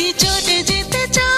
যদি চটে যেতে চাও